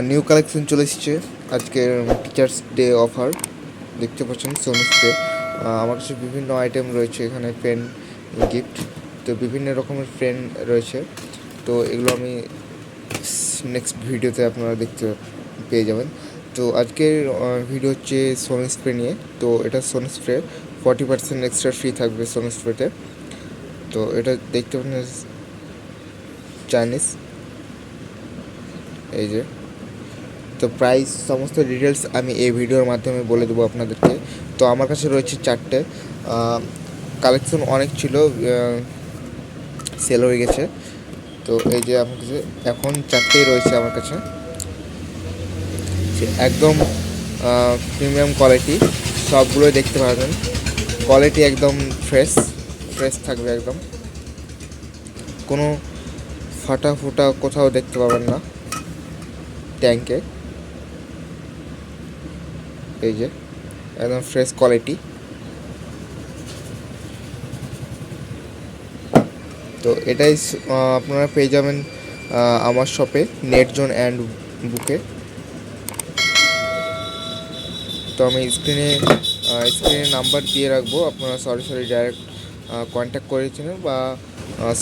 New collection চলে এসেছে। আজকের টিচার্স ডে অফার দেখতে পাচ্ছেন সোনিসতে আমার কাছে বিভিন্ন আইটেম রয়েছে, এখানে পেন গিফট তো বিভিন্ন রকমের পেন রয়েছে। তো এগুলো আমি নেক্সট ভিডিওতে আপনারা দেখতে পেয়ে যাবেন। তো আজকের ভিডিও হচ্ছে সোনি স্প্রে নিয়ে। তো এটা Sony spray forty percent extra free থাকবে সোনি স্প্রেতে তো। এটা দেখতে পাচ্ছেন চাইনিজ এই যে। তো প্রাইস সমস্ত ডিটেলস আমি এই ভিডিওর মাধ্যমে বলে দেবো আপনাদেরকে। তো আমার কাছে রয়েছে চারটে। কালেকশন অনেক ছিল সেল হয়ে গেছে। তো এই যে আমার কাছে এখন চারটেই রয়েছে আমার কাছে। একদম প্রিমিয়াম কোয়ালিটি সবগুলোই দেখতে পারবেন। কোয়ালিটি একদম ফ্রেশ ফ্রেশ থাকবে একদম। কোনো ফাটা ফুটা কোথাও দেখতে পাবেন না। ট্যাঙ্কে এই যে, একদম ফ্রেশ কোয়ালিটি তো এটাই আপনারা পেয়ে যাবেন আমার শপে নেট জোন অ্যান্ড বুকে তো আমি স্ক্রিনে স্ক্রিনে নাম্বার দিয়ে রাখব, আপনারা সরাসরি ডাইরেক্ট কন্ট্যাক্ট করেছিলেন বা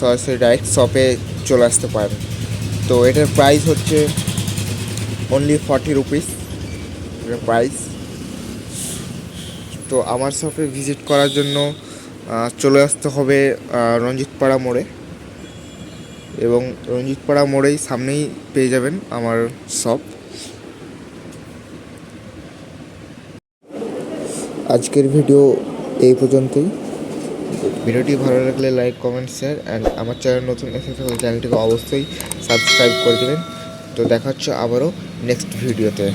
সরাসরি ডাইরেক্ট শপে চলে আসতে পারেন। তো এটার প্রাইস হচ্ছে অনলি ফর্টি রুপিস প্রাইস তো আমার শপে ভিজিট করার জন্য চলে আসতে হবে রঞ্জিতপাড়া মোড়ে। এবং রঞ্জিতপাড়া মোড়েই সামনেই পেয়ে যাবেন আমার শপ আজকের ভিডিও এই পর্যন্তই। ভিডিওটি ভালো লাগলে লাইক কমেন্ট শেয়ার অ্যান্ড আমার চ্যানেল নতুন এসে থাকলে চ্যানেলটিকে অবশ্যই সাবস্ক্রাইব করে দেবেন। তো দেখা হচ্ছে আবারও নেক্সট ভিডিওতে